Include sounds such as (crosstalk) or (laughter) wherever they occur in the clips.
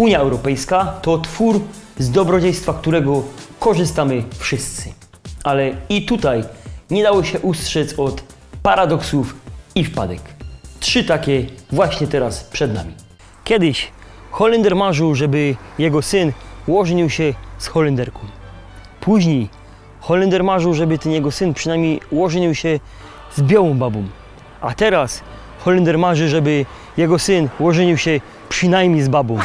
Unia Europejska to twór z dobrodziejstwa, którego korzystamy wszyscy. Ale i tutaj nie dało się ustrzec od paradoksów i wpadek. Trzy takie właśnie teraz przed nami. Kiedyś Holender marzył, żeby jego syn ożenił się z Holenderką. Później Holender marzył, żeby ten jego syn przynajmniej ożenił się z białą babą. A teraz Holender marzy, żeby jego syn ożenił się przynajmniej z babą.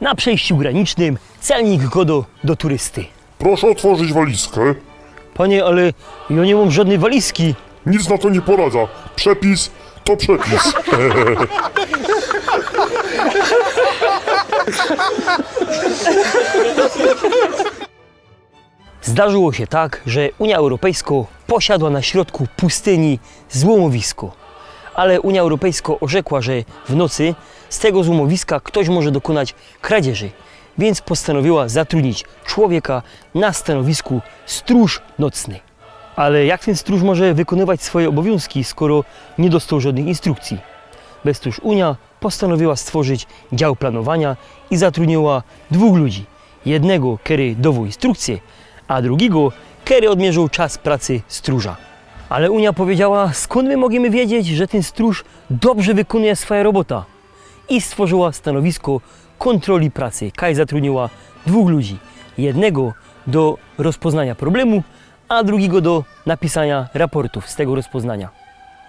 Na przejściu granicznym celnik godo do turysty. Proszę otworzyć walizkę. Panie, ale ja nie mam żadnej walizki. Nic na to nie poradza. Przepis to przepis. (laughs) Zdarzyło się tak, że Unia Europejska posiadła na środku pustyni złomowisko. Ale Unia Europejska orzekła, że w nocy z tego złomowiska ktoś może dokonać kradzieży, więc postanowiła zatrudnić człowieka na stanowisku stróż nocny. Ale jak ten stróż może wykonywać swoje obowiązki, skoro nie dostał żadnych instrukcji? Bez tuż Unia postanowiła stworzyć dział planowania i zatrudniła dwóch ludzi. Jednego, który dawał instrukcje, a drugiego, który odmierzył czas pracy stróża. Ale Unia powiedziała, skąd my możemy wiedzieć, że ten stróż dobrze wykonuje swoją robotę? I stworzyła stanowisko kontroli pracy. Kaj zatrudniła dwóch ludzi. Jednego do rozpoznania problemu, a drugiego do napisania raportów z tego rozpoznania.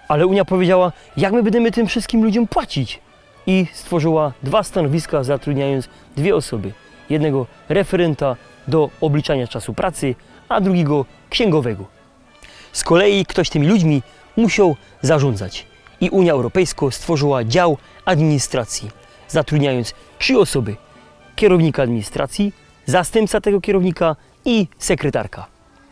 Ale Unia powiedziała, jak my będziemy tym wszystkim ludziom płacić? I stworzyła dwa stanowiska, zatrudniając dwie osoby. Jednego referenta do obliczania czasu pracy, a drugiego księgowego. Z kolei ktoś tymi ludźmi musiał zarządzać. I Unia Europejska stworzyła dział administracji, zatrudniając trzy osoby: kierownika administracji, zastępca tego kierownika i sekretarka.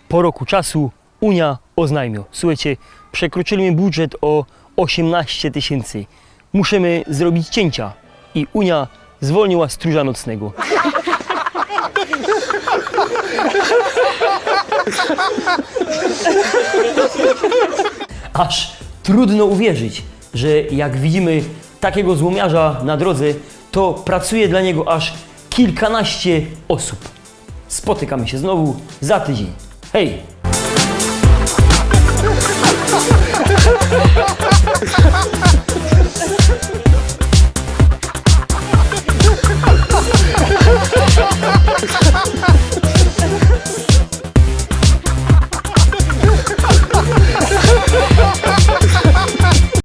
Po roku czasu Unia oznajmiła: Słuchajcie, przekroczyliśmy budżet o 18 tysięcy. Musimy zrobić cięcia. I Unia zwolniła stróża nocnego. Aż trudno uwierzyć, że jak widzimy takiego złomiarza na drodze, to pracuje dla niego aż kilkanaście osób. Spotykamy się znowu za tydzień. Hej!